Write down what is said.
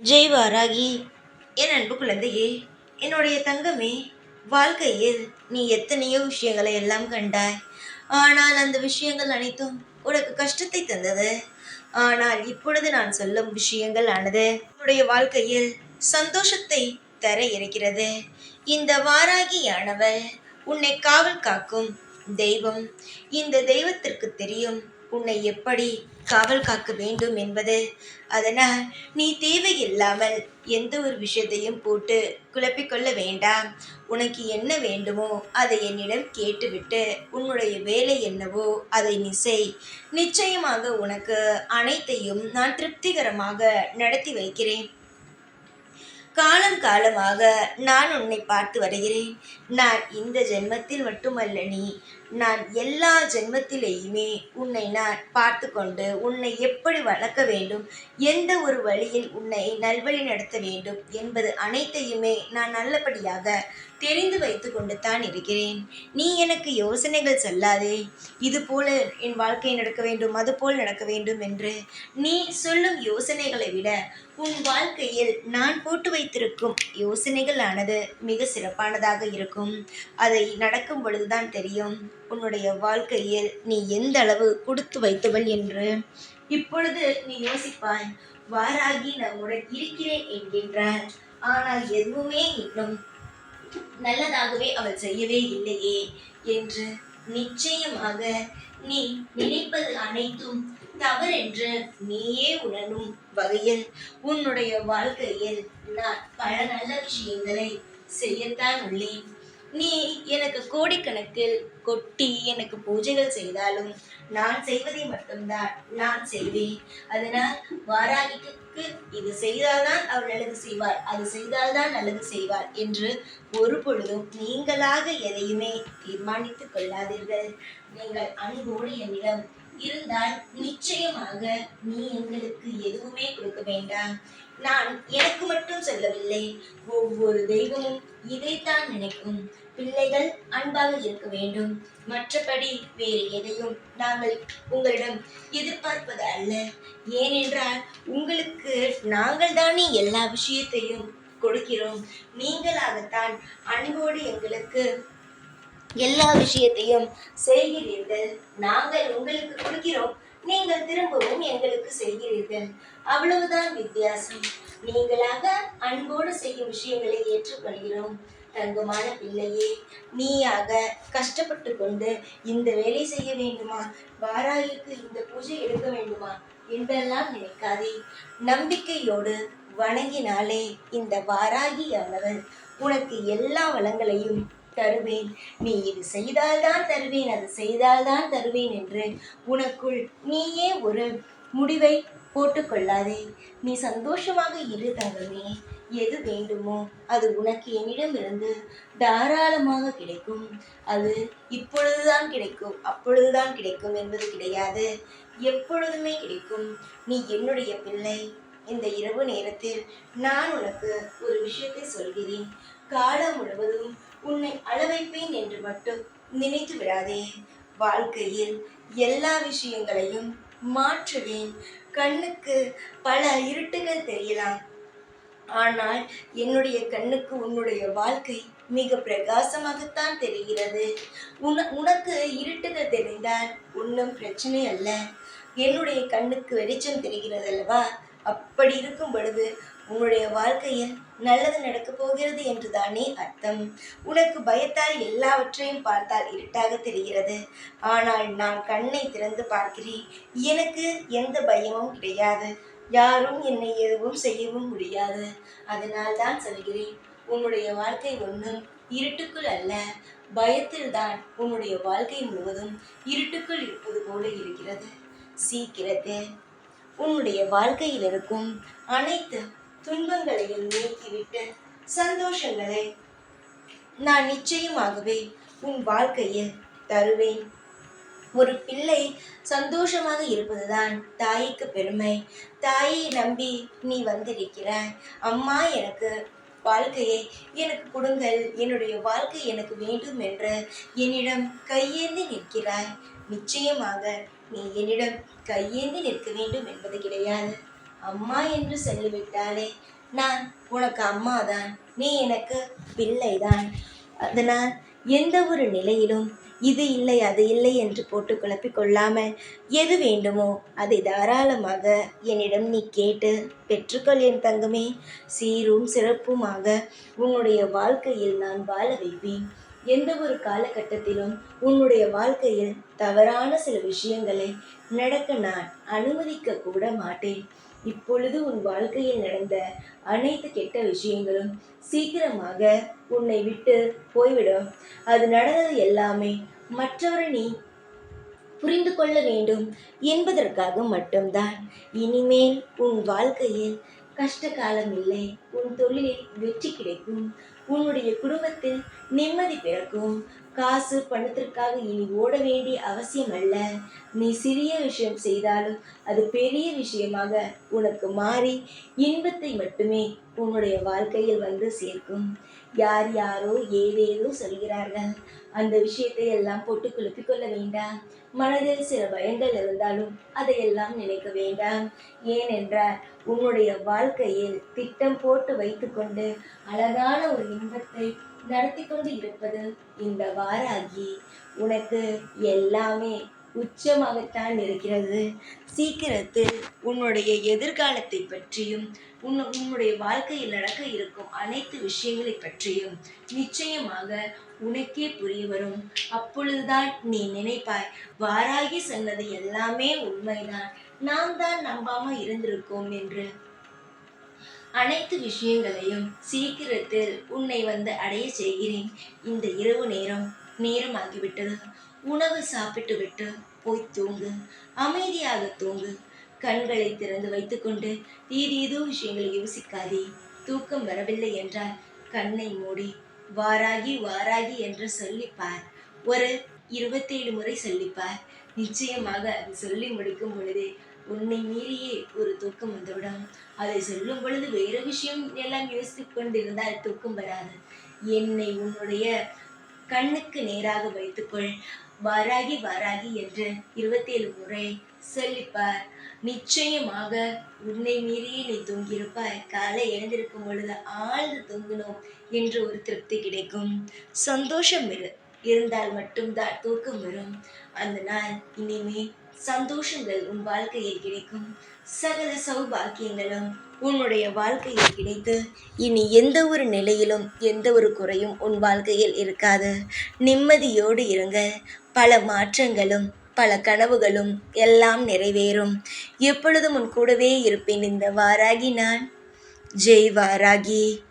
ஜெய் வாராகி என் அன்பு குழந்தையே என்னுடைய தங்கமே வாழ்க்கையில் நீ எத்தனையோ விஷயங்களை எல்லாம் கண்டாய். ஆனால் அந்த விஷயங்கள் அனைத்தும் உனக்கு கஷ்டத்தை தந்தது. ஆனால் இப்பொழுது நான் சொல்லும் விஷயங்கள் ஆனது உன்னுடைய வாழ்க்கையில் சந்தோஷத்தை தர இருக்கிறது. இந்த வாராகியானவள் உன்னை காவல் காக்கும் தெய்வம். இந்த தெய்வத்திற்கு தெரியும் உன்னை எப்படி காவல் காக்க வேண்டும் என்பது அதனால் நீ தேவையில்லாமல் எந்த ஒரு விஷயத்தையும் போட்டு குழப்பிக்கொள்ள வேண்டாம். உனக்கு என்ன வேண்டுமோ அதை என்னிடம் கேட்டுவிட்டு உன்னுடைய வேலை என்னவோ அதை நீ செய். நிச்சயமாக உனக்கு அனைத்தையும் நான் திருப்திகரமாக நடத்தி வைக்கிறேன். காலம் காலமாக நான் உன்னை பார்த்து வருகிறேன். நான் இந்த ஜென்மத்தில் மட்டுமல்ல நீ நான் எல்லா ஜென்மத்திலேயுமே உன்னை நான் பார்த்து கொண்டு உன்னை எப்படி வளர்க்க வேண்டும் எந்த ஒரு வழியில் உன்னை நல்வழி நடத்த வேண்டும் என்பது அனைத்தையுமே நான் நல்லபடியாக தெரிந்து வைத்து கொண்டு தான் இருக்கிறேன். நீ எனக்கு யோசனைகள் சொல்லாதே. இது போல என் வாழ்க்கை நடக்க வேண்டும் அது போல் நடக்க வேண்டும் என்று நீ சொல்லும் யோசனைகளை விட உன் வாழ்க்கையில் நான் போட்டு வைத்திருக்கும் யோசனைகள் ஆனது மிக சிறப்பானதாக இருக்கும். அதை நடக்கும் பொழுதுதான் தெரியும். உன்னுடைய வாழ்க்கையில் நீ எந்த அளவு கொடுத்து வைத்தவள் என்று. இப்பொழுது நீ யோசிப்பாய் வாராகி நம்முடன் இருக்கிறேன் என்கின்றார். ஆனால் எதுவுமே இன்னும் நல்லதாகவே அவள் செய்யவே இல்லையே என்று நிச்சயமாக நீ நினைப்பது அனைத்தும் தவறென்று நீயே உணரும் வகையில் உன்னுடைய வாழ்க்கையில் நான் பல நல்ல விஷயங்களை செய்யத்தான் உள்ளேன். நீ எனக்கு கோடிக்கணக்கில் கொட்டி எனக்கு பூஜைகள் செய்தாலும் நான் செய்வதை மட்டும்தான் நான் செய்வேன். அதனால் வாராகிக்கு இது செய்தால்தான் அவள் நல்லது செய்வாள் அது செய்தால்தான் நல்லது செய்வாள் என்று ஒரு பொழுதும் நீங்களாக எதையுமே தீர்மானித்துக் கொள்ளாதீர்கள். நீங்கள் அன்போடு என்னிடம் இருந்தால் நிச்சயமாக நீ எங்களுக்கு எதுவுமே கொடுக்க வேண்டாம். நான் எனக்கு மட்டும் சொல்லவில்லை. ஒவ்வொரு தெய்வமும் இதைத்தான் நினைக்கும். பிள்ளைகள் அன்பாக இருக்க வேண்டும். மற்றபடி வேறு எதையும் நாங்கள் உங்களிடம் எதிர்பார்ப்பது அல்ல. ஏனென்றால் உங்களுக்கு நாங்கள் தானே எல்லா விஷயத்தையும் கொடுக்கிறோம். நீங்களாகத்தான் அன்போடு எங்களுக்கு எல்லா விஷயத்தையும் செய்கிறீர்கள். நாங்கள் உங்களுக்கு கொடுக்கிறோம். நீங்கள் திரும்பவும் எங்களுக்கு செய்கிறீர்கள். அவ்வளவுதான் வித்தியாசம். நீங்களாக அன்போடு செய்யும் விஷயங்களை ஏற்றுக்கொள்கிறோம். தங்கமான பிள்ளையே நீயாக கஷ்டப்பட்டு கொண்டு இந்த வேலை செய்ய வேண்டுமா? வாராயிற்கு இந்த பூஜை எடுக்க வேண்டுமா? என்றெல்லாம் நினைக்காதே. நம்பிக்கையோடு வணங்கினாலே இந்த வாராகியானவர் உனக்கு எல்லா வளங்களையும் தருவேன். நீ இது செய்தால்தான் தருவேன் அது செய்தால்தான் தருவேன் என்று உனக்குள் நீயே ஒரு முடிவை போட்டுக்கொள்ளாதே. நீ சந்தோஷமாக இரு தங்கமே. எது வேண்டுமோ அது உனக்கு என்னிடமிருந்து தாராளமாக கிடைக்கும். அது இப்பொழுதுதான் கிடைக்கும் அப்பொழுதுதான் கிடைக்கும் என்பது கிடையாது. எப்பொழுதுமே கிடைக்கும். நீ என்னுடைய பிள்ளை. இந்த இரவு நேரத்தில் நான் உனக்கு ஒரு விஷயத்தை சொல்கிறேன். காலம் முழுவதும் உன்னை அளவைப்பேன் என்று மட்டும் நினைத்து விடாதே. வாழ்க்கையில் எல்லா விஷயங்களையும் மாற்றுவேன். கண்ணுக்கு பல இருட்டுகள் தெரியலாம். ஆனால் என்னுடைய கண்ணுக்கு உன்னுடைய வாழ்க்கை மிக பிரகாசமாகத்தான் தெரிகிறது. உன உனக்கு இருட்டுகள் தெரிந்தால் ஒன்றும் பிரச்சனை அல்ல. என்னுடைய கண்ணுக்கு வெளிச்சம் தெரிகிறது அல்லவா அப்படி இருக்கும் பொழுது உன்னுடைய வாழ்க்கையில் நல்லது நடக்கப் போகிறது என்று தானே அர்த்தம். உனக்கு பயத்தால் எல்லாவற்றையும் பார்த்தால் இருட்டாக தெரிகிறது. ஆனால் நான் கண்ணை திறந்து பார்க்கிறேன். எனக்கு எந்த பயமும் கிடையாது. யாரும் என்னை எதுவும் செய்யவும் முடியாது. அதனால் தான் சொல்கிறேன் உன்னுடைய வாழ்க்கை ஒன்றும் இருட்டுக்குள் அல்ல. பயத்தில் தான் உன்னுடைய வாழ்க்கை முழுவதும் இருட்டுக்குள் இருப்பது போல இருக்கிறது. சீக்கிரத்தில் உன்னுடைய வாழ்க்கையில் இருக்கும் அனைத்து துன்பங்களையும் நீக்கிவிட்டு சந்தோஷங்களை நான் நிச்சயமாகவே உன் வாழ்க்கையில் தருவேன். ஒரு பிள்ளை சந்தோஷமாக இருப்பதுதான் தாய்க்கு பெருமை. தாயை நம்பி நீ வந்திருக்கிறாய் அம்மா எனக்கு வாழ்க்கையை எனக்கு கொடுங்கள் என்னுடைய வாழ்க்கை எனக்கு வேண்டும் என்று என்னிடம் கையேந்தி நிற்கிறாய். நிச்சயமாக நீ என்னிடம் கையேந்தி நிற்க வேண்டும் என்பது கிடையாது. அம்மா என்று சொல்லிவிட்டாலே நான் உனக்கு அம்மாதான் நீ எனக்கு பிள்ளைதான். அதனால் எந்த ஒரு நிலையிலும் இது இல்லை அது இல்லை என்று போட்டு குழப்பிக் கொள்ளாமல் எது வேண்டுமோ அதை தாராளமாக என்னிடம் நீ கேட்டு பெற்றுக்கொள் என் தங்கமே. சீரும் சிறப்புமாக உன்னுடைய வாழ்க்கையில் நான் வாழ வைப்பேன். எந்த ஒரு காலகட்டத்திலும் உன்னுடைய வாழ்க்கையில் தவறான சில விஷயங்களை நடக்க நான் அனுமதிக்க கூட மாட்டேன். இப்பொழுது உன் வாழ்க்கையில் நடந்த அனைத்து கெட்ட விஷயங்களும் சீக்கிரமாக உன்னை விட்டு போய்விடும். அது நடந்தது எல்லாமே மற்றவரை நீ புரிந்து கொள்ள வேண்டும் என்பதற்காக மட்டும்தான். இனிமேல் உன் வாழ்க்கையில் கஷ்ட காலம் இல்லை உன் தொழிலில் வெற்றி கிடைக்கும் உன்னுடைய குடும்பத்தில் நிம்மதி பிறக்கும் காசு பணத்திற்காக இனி ஓட வேண்டிய அவசியம் அல்ல. நீ சிறிய விஷயம் செய்தாலும் அது பெரிய விஷயமாக உனக்கு மாறி இன்பத்தை மட்டுமே உன்னுடைய வாழ்க்கையில் வந்து சேர்க்கும். யார் யாரோ ஏதேதோ சொல்கிறார்கள். அந்த விஷயத்தை எல்லாம் போட்டு குழப்பிக் கொள்ள வேண்டாம். மனதில் சில பயங்கள் இருந்தாலும் அதையெல்லாம் நினைக்க வேண்டாம். ஏனென்றால் உன்னுடைய வாழ்க்கையில் திட்டம் போட்டு வைத்துக்கொண்டு அழகான ஒரு இன்பத்தை நடத்தி கொண்டு இருப்பது இந்த வாராகி. உனக்கு எல்லாமே உச்சமாகத்தான் இருக்கிறது. சீக்கிரத்தில் உன்னுடைய எதிர்காலத்தை பற்றியும் உன் உன்னுடைய வாழ்க்கையில் நடக்க இருக்கும் அனைத்து விஷயங்களை பற்றியும் நிச்சயமாக உனக்கே புரிய வரும். அப்பொழுதுதான் நீ நினைப்பாய் வாராகி சொன்னது எல்லாமே உண்மைதான். நாம் தான் நம்பாம இருந்திருக்கோம் என்று அனைத்து விஷயங்களையும் சீக்கிரத்தில் உன்னை வந்து அடைய செய்கிறேன். இந்த இரவு நேரம் நேரமாகிவிட்டது உணவு சாப்பிட்டு விட்டு போய் தூங்கு. அமைதியாக தூங்கு. கண்களை திறந்து வைத்துக்கொண்டு ஏதேதோ விஷயங்களை யோசிக்காதே. தூக்கம் வரவில்லை என்றால் கண்ணை மூடி வாராகி வாராகி என்று சொல்லிப்பார். ஒரு இருபத்தேழு முறை சொல்லிப்பார். நிச்சயமாக அது சொல்லி முடிக்கும் பொழுது உன்னை மீறியே ஒரு தூக்கம் வந்துவிடும். அதை சொல்லும் பொழுது வேறு விஷயம் எல்லாம் யோசித்துக் கொண்டிருந்தால் தூக்கம் வராது. என்னை உன்னுடைய கண்ணுக்கு நேராக வைத்துக்கொள். வாராகி வாராகி என்று இருபத்தேழு முறை சொல்லிப்பார். நிச்சயமாக உன்னை மீறியே நீ தூங்கியிருப்பாய். காலை எழுந்திருக்கும் பொழுது ஆழ்ந்து தூங்கினோம் என்று ஒரு திருப்தி கிடைக்கும். சந்தோஷம் இரு இருந்தால் மட்டும்தான் தூக்கம் வரும். அந்த நாள் இனிமே சந்தோஷங்கள் உன் வாழ்க்கையில் கிடைக்கும். சகல சௌபாக்கியங்களும் உன்னுடைய வாழ்க்கையில் கிடைத்து இனி எந்த ஒரு நிலையிலும் எந்த ஒரு குறையும் உன் வாழ்க்கையில் இருக்காது. நிம்மதியோடு இருங்க. பல மாற்றங்களும் பல கனவுகளும் எல்லாம் நிறைவேறும். எப்பொழுதும் உன் கூடவே இருப்பேன் இந்த வாராகி நான். ஜெய் வாராகி.